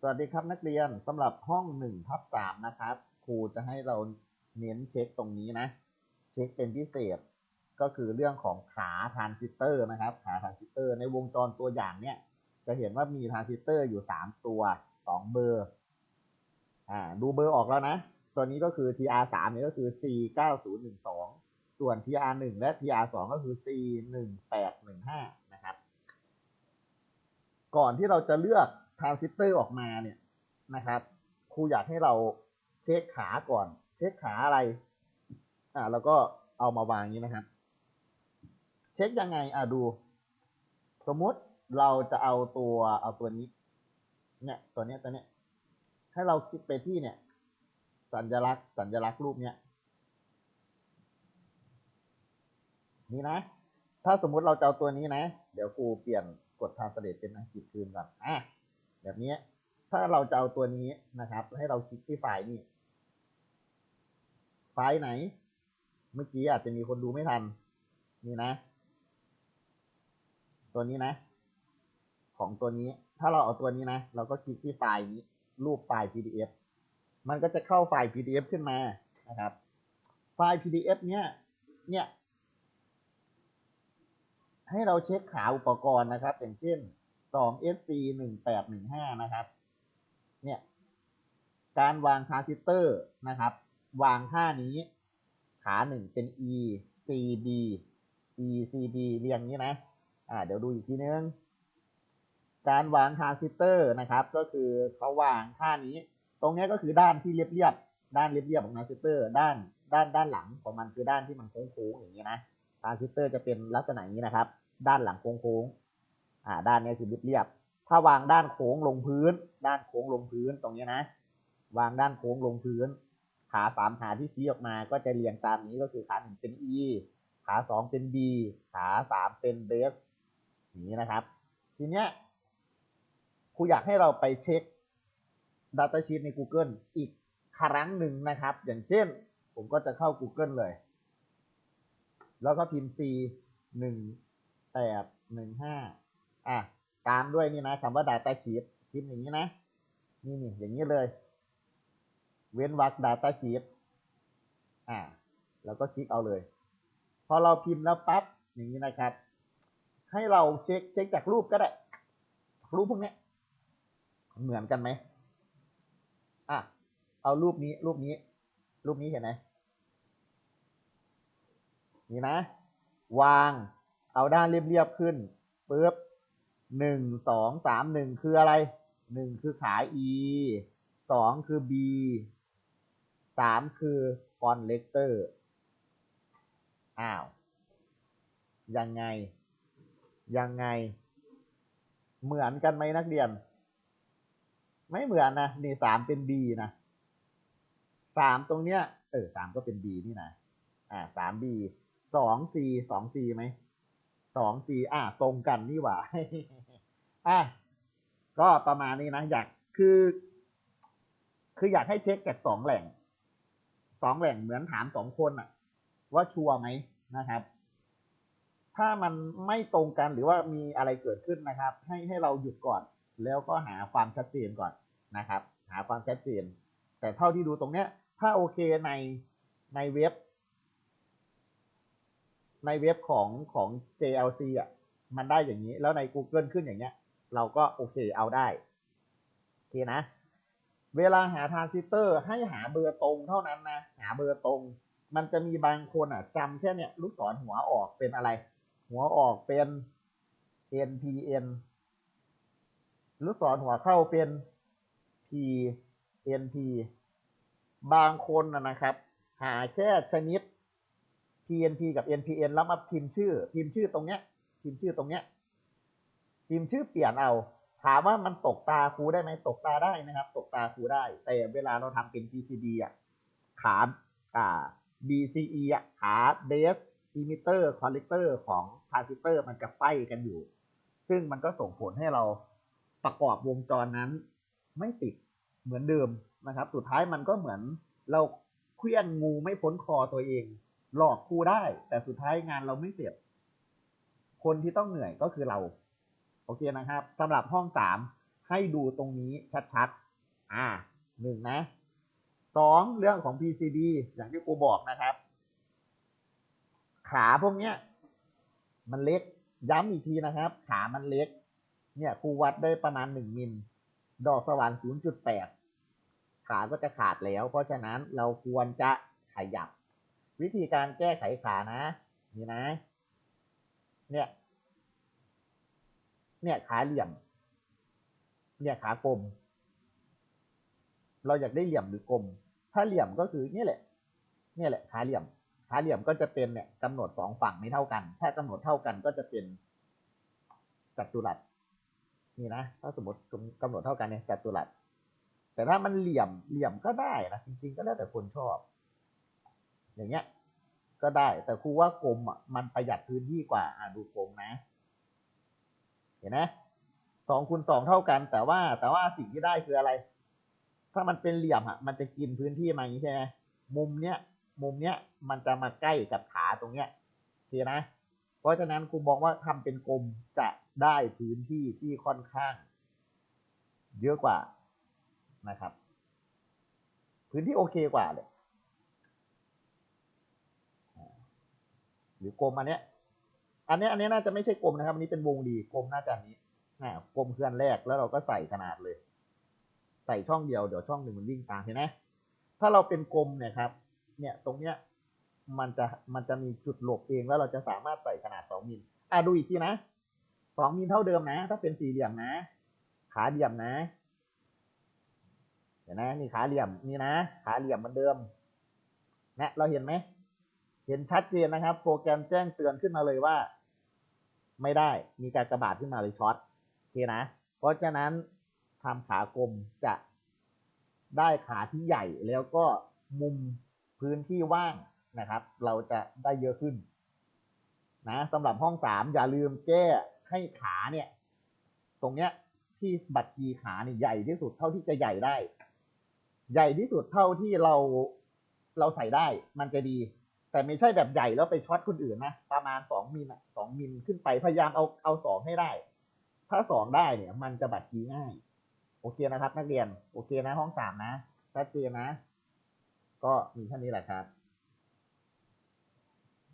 สวัสดีครับนักเรียนสำหรับห้อง1ทับ3นะครับ ครูจะให้เราเน้นเช็คตรงนี้นะ เช็คเป็นพิเศษ ก็คือเรื่องของขาทรานซิสเตอร์นะครับ ขาทรานซิสเตอร์ในวงจรตัวอย่างเนี่ย จะเห็นว่ามีทรานซิสเตอร์อยู่ 3 ตัว 2 เบอร์อ่าดูเบอร์ออกแล้วนะ ตัวนี้ก็คือ TR3 นี่ก็คือ C9012 ส่วน TR1 และ TR2 ก็คือ C1815 นะครับ ก่อนที่เราจะเลือก ทรานซิสเตอร์ออกมาเนี่ยนะครับ ครูอยากให้เราเช็คขาก่อน เช็คขาอะไร อ่า แล้วก็เอามาวางอย่างนี้นะครับ เช็คยังไง อ่าดู สมมุติเราจะเอาตัวเอาตัวนี้ เนี่ยตัวเนี้ยตัวเนี้ย ให้เราคลิกไปที่เนี่ย สัญลักษณ์สัญลักษณ์รูปเนี้ยนี่นะ ถ้าสมมุติเราจะเอาตัวนี้นะ เดี๋ยวครูเปลี่ยนกด translate เป็นอังกฤษคืนก่อนอะ แบบนี้ถ้าเราจะเอาตัวนี้นะครับ ให้เราคลิกที่ไฟล์นี่ ไฟล์ไหน เมื่อกี้อาจจะมีคนดูไม่ทัน นี่นะ ตัวนี้นะ ของตัวนี้ ถ้าเราเอาตัวนี้นะ เราก็คลิกที่ไฟล์นี้ รูปไฟล์ PDF มันก็จะเข้าไฟล์ PDF ขึ้นมานะครับ ไฟล์ PDF เนี้ย เนี่ย ให้เราเช็คขาอุปกรณ์นะครับ อย่างเช่น 2SC 1815นะครับ เนี่ย การวางทรานซิสเตอร์นะครับ วางท่านี้ ขาหนึ่งเป็น E CB E CB เรียงนี้นะ อ่า เดี๋ยวดูอีกทีนึง การวางทรานซิสเตอร์นะครับ ก็คือเขาวางท่านี้ ตรงนี้ก็คือด้านที่เรียบๆ ด้านเรียบๆของทรานซิสเตอร์ ด้านด้านด้านหลังของมันคือด้านที่มันโค้งๆอย่างนี้นะทรานซิสเตอร์จะเป็นลักษณะนี้นะครับ ด้านหลังโค้งๆ อ่าด้านนี้คือเรียบถ้าวางด้านโค้งลงพื้น ด้านโค้งลงพื้นตรงนี้นะ วางด้านโค้งลงพื้น ขาสามขาที่ชี้ออกมาก็จะเรียงตามนี้ก็คือขาหนึ่งเป็น E ขาสองเป็น B ขาสามเป็นเบสนี้นะครับ ทีเนี้ยครูอยากให้เราไปเช็ค Data Sheet ใน Google อีกครั้งหนึ่งนะครับ อย่างเช่น ผมก็จะเข้า Google เลย แล้วก็พิมพ์ C หนึ่งแปดหนึ่งห้า อะตามด้วยนี่นะคำว่า Data Sheet พิมพ์อย่างนี้นะ นี่นี่อย่างนี้เลย เว้นวรรค Data Sheet อ่า แล้วก็คลิกเอาเลย พอเราพิมพ์แล้วปั๊บอย่างนี้นะครับ ให้เราเช็คเช็คจากรูปก็ได้ รูปพวกนี้เหมือนกันไหมอะเอารูปนี้รูปนี้ รูปนี้เห็นไหมนี่นะ วาง เอาด้านเรียบๆขึ้นปึ๊บ หนึ่งสองสามหนึ่งคืออะไรหนึ่งคือขา E สองคือ B สามคือคอนเลกเตอร์อ้าว ยังไง ยังไง เหมือนกันไหมนักเรียน ไม่เหมือนนะ นี่สามเป็น B นะสามตรงเนี้ย เออสามก็เป็น B นี่นะ อ่าสาม B สอง C สอง C ไหม สอง C อ่าตรงกันนี่หว่าอะก็ประมาณนี้นะอยากคือ คืออยากให้เช็คจากสองแหล่งสองแหล่งเหมือนถามสองคนอะว่าชัวร์ไหมนะครับ ถ้ามันไม่ตรงกันหรือว่ามีอะไรเกิดขึ้นนะครับ ให้ให้เราหยุดก่อน แล้วก็หาความชัดเจนก่อนนะครับ หาความชัดเจน แต่เท่าที่ดูตรงเนี้ย ถ้าโอเคในในเว็บ ในเว็บของของ JLC อะ มันได้อย่างนี้ แล้วใน Google ขึ้นอย่างเงี้ย เราก็โอเคเอาได้ โอเคนะ เวลาหาทรานซิสเตอร์ให้หาเบอร์ตรงเท่านั้นนะ หาเบอร์ตรง มันจะมีบางคนอะจำแค่เนี้ยลูกศรหัวออกเป็นอะไร หัวออกเป็น NPN ลูกศรหัวเข้าเป็น PNP บางคนนะนะครับ หาแค่ชนิด PNP กับ NPN แล้วมาพิมพ์ชื่อ พิมพ์ชื่อตรงเนี้ย พิมพ์ชื่อตรงเนี้ย พิมพ์ชื่อเปลี่ยนเอา ถามว่ามันตกตาครูได้ไหมตกตาได้นะครับ ตกตาครูได้ แต่เวลาเราทำเป็น PCB อะ ขาอ่า BCE อะ ขา base emitter collector ของ transistor มันจะไฟกันอยู่ ซึ่งมันก็ส่งผลให้เราประกอบวงจรนั้น ไม่ติดเหมือนเดิมนะครับ สุดท้ายมันก็เหมือนเราเคลื่อนงูไม่พ้นคอตัวเอง หลอกครูได้ แต่สุดท้ายงานเราไม่เสร็จ คนที่ต้องเหนื่อยก็คือเรา โอเคนะครับสำหรับห้องสามให้ดูตรงนี้ชัดๆ อ่าหนึ่งนะสองเรื่องของ PCB อย่างที่ครูบอกนะครับ ขาพวกเนี้ย มันเล็ก ย้ำอีกทีนะครับ ขามันเล็ก เนี่ยครูวัดได้ประมาณหนึ่งมิล ดอกสว่าน0.8 ขาก็จะขาดแล้ว เพราะฉะนั้นเราควรจะขยับ วิธีการแก้ไขขานะ นี่นะ เนี่ย เนี่ยขาเหลี่ยม เนี่ยขากลม เราอยากได้เหลี่ยมหรือกลม ถ้าเหลี่ยมก็คือเนี่ยแหละ เนี่ยแหละขาเหลี่ยม ขาเหลี่ยมก็จะเป็นเนี่ยกำหนดสองฝั่งไม่เท่ากัน ถ้ากำหนดเท่ากันก็จะเป็นจัตุรัส นี่นะ ถ้าสมมติกำหนดเท่ากันเนี่ยจัตุรัส แต่ถ้ามันเหลี่ยม เหลี่ยมก็ได้นะจริงๆก็แล้วแต่คนชอบ อย่างเงี้ย ก็ได้ แต่ครูว่ากลมอะมันประหยัดพื้นที่กว่าอ่าดูกลมนะ เห็นไหมสองคูณสองเท่ากัน แต่ว่าแต่ว่าสิ่งที่ได้คืออะไร ถ้ามันเป็นเหลี่ยมอะ มันจะกินพื้นที่มาอย่างนี้ใช่ไหมมุมเนี้ย มุมเนี้ยมันจะมาใกล้กับขาตรงเนี้ยโอเคนะ เพราะฉะนั้นครูมองว่าทำเป็นกลมจะได้พื้นที่ที่ค่อนข้าง เยอะกว่านะครับ พื้นที่โอเคกว่าเลย หรือกลมอันเนี้ย อันเนี้ยอันเนี้ยน่าจะไม่ใช่กลมนะครับ อันนี้เป็นวงรีกลมน่าจะอันนี้นะกลมเคืออันแรกแล้วเราก็ใส่ขนาดเลย ใส่ช่องเดียวเดี๋ยวช่องหนึ่งมันวิ่งตามเห็นไหมถ้าเราเป็นกลมเนี่ยครับ เนี่ยตรงเนี้ยมันจะมันจะมีจุดหลบเองแล้วเราจะสามารถใส่ขนาดสองมิลอะดูอีกทีนะสองมิลเท่าเดิมนะ ถ้าเป็นสี่เหลี่ยมนะ ขาเหลี่ยมนะเห็นไหมนี่ขาเหลี่ยมนี่นะ ขาเหลี่ยมเหมือนเดิมนะเราเห็นไหม เห็นชัดเจนนะครับ โปรแกรมแจ้งเตือนขึ้นมาเลยว่า ไม่ได้มีการกระบาดขึ้นมาเลยช็อตโอเคนะ เพราะฉะนั้นทำขากลมจะได้ขาที่ใหญ่แล้วก็มุมพื้นที่ว่างนะครับ เราจะได้เยอะขึ้นนะสำหรับห้องสามอย่าลืมแก้ให้ขาเนี่ย ตรงเนี้ยที่บัตรกีขาเนี่ยใหญ่ที่สุดเท่าที่จะใหญ่ได้ ใหญ่ที่สุดเท่าที่เราเราใส่ได้มันจะดี แต่ไม่ใช่แบบใหญ่แล้วไปช็อตคนอื่นนะประมาณสองมิลสองมิลขึ้นไปพยายามเอาเอาสองให้ได้ ถ้าสองได้เนี่ย มันจะบัตรกีง่าย โอเคนะครับ นักเรียน โอเคนะห้องสามนะชัดเจนนะ ก็มีแค่นี้แหละครับ